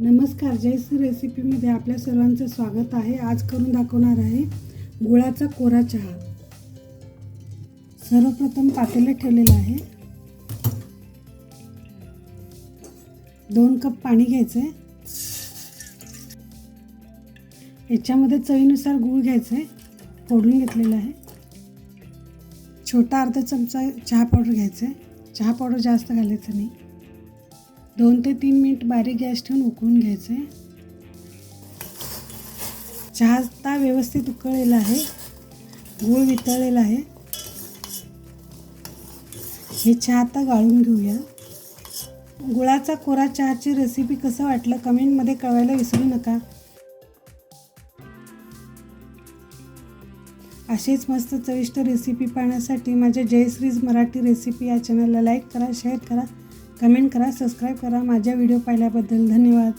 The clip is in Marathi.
नमस्कार जयश्री रेसिपीमध्ये आपल्या सर्वांचं स्वागत आहे. आज करून दाखवणार आहे गुळाचा कोरा चहा. सर्वप्रथम पातेलं ठेवलेलं आहे. दोन कप पाणी घ्यायचं आहे याच्यामध्ये चवीनुसार गूळ घ्यायचं आहे फोडून घेतलेलं आहे. छोटा अर्धा चमचा चहा पावडर घ्यायचं आहे चहा पावडर जास्त घालायचं नाही. दोन ते तीन मिनिट बारीक गॅस ठेवून उकळून घ्यायचे. चहा आता व्यवस्थित उकळलेला आहे. गूळ वितळलेला आहे. हे चहा आता गाळून घेऊया. गुळाचा कोरा चहाची रेसिपी कसं वाटलं कमेंटमध्ये कळवायला विसरू नका. असेच मस्त चविष्ट रेसिपी पाहण्यासाठी माझ्या जयश्रीज मराठी रेसिपी या चॅनलला लाईक करा शेअर करा. कमेंट करा सबस्क्राईब करा माझ्या व्हिडिओ पाहिल्याबद्दल धन्यवाद.